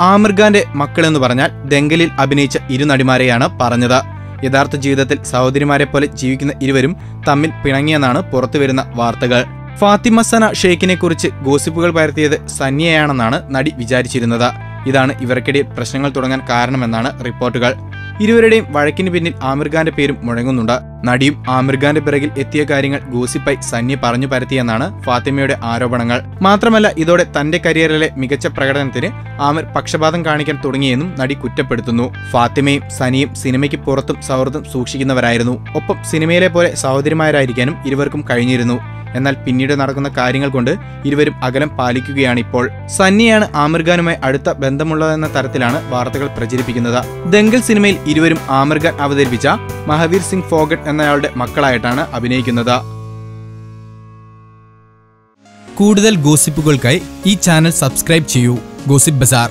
ആമിർ ഖാന്റെ മക്കളെന്ന് പറഞ്ഞാൽ ദംഗലിൽ അഭിനയിച്ച ഇരു നടിമാരെയാണ് പറഞ്ഞത്. യഥാർത്ഥ ജീവിതത്തിൽ സഹോദരിമാരെ പോലെ ജീവിക്കുന്ന ഇരുവരും തമ്മിൽ പിണങ്ങിയെന്നാണ് പുറത്തുവരുന്ന വാർത്തകൾ. ഫാത്തിമ സന ഷെയ്ഖിനെ കുറിച്ച് ഗോസിപ്പുകൾ പരത്തിയത് സന്യയാണെന്നാണ് നടി വിചാരിച്ചിരുന്നത്. ഇതാണ് ഇവർക്കിടയിൽ പ്രശ്നങ്ങൾ തുടങ്ങാൻ കാരണമെന്നാണ് റിപ്പോർട്ടുകൾ. ഇരുവരുടെയും വഴക്കിന് പിന്നിൽ ആമിർ ഖാന്റെ പേരും മുഴങ്ങുന്നുണ്ട്. നടിയും ആമിർ ഖാന്റെ പിറകിൽ എത്തിയ കാര്യങ്ങൾ ഗോസിപ്പായി സന്നി പറഞ്ഞു പരത്തിയെന്നാണ് ഫാത്തിമയുടെ ആരോപണങ്ങൾ. മാത്രമല്ല ഇതോടെ തന്റെ കരിയറിലെ മികച്ച പ്രകടനത്തിന് ആമിർ പക്ഷപാതം കാണിക്കാൻ തുടങ്ങിയെന്നും നടി കുറ്റപ്പെടുത്തുന്നു. ഫാത്തിമയും സനിയും സിനിമയ്ക്ക് പുറത്തും സൗഹൃദം സൂക്ഷിക്കുന്നവരായിരുന്നു. ഒപ്പം സിനിമയിലെ പോലെ സഹോദരിമാരായിരിക്കാനും ഇരുവർക്കും കഴിഞ്ഞിരുന്നു. എന്നാൽ പിന്നീട് നടക്കുന്ന കാര്യങ്ങൾ കൊണ്ട് ഇരുവരും അകലം പാലിക്കുകയാണ് ഇപ്പോൾ. സന്നിയാണ് ആമിർ ഖാനുമായി അടുത്ത ബന്ധമുള്ളതെന്ന തരത്തിലാണ് വാർത്തകൾ പ്രചരിപ്പിക്കുന്നത്. ദംഗൽ സിനിമയിൽ ഇരുവരും ആമിർ ഖാൻ അവതരിപ്പിച്ച മഹാവീർ സിംഗ് ഫോഗട്ട് എന്നയാളുടെ മക്കളായിട്ടാണ് അഭിനയിക്കുന്നത്. കൂടുതൽ ഗോസിപ്പുകൾക്കായി ഈ ചാനൽ സബ്സ്ക്രൈബ് ചെയ്യൂ. Gossip bazaar.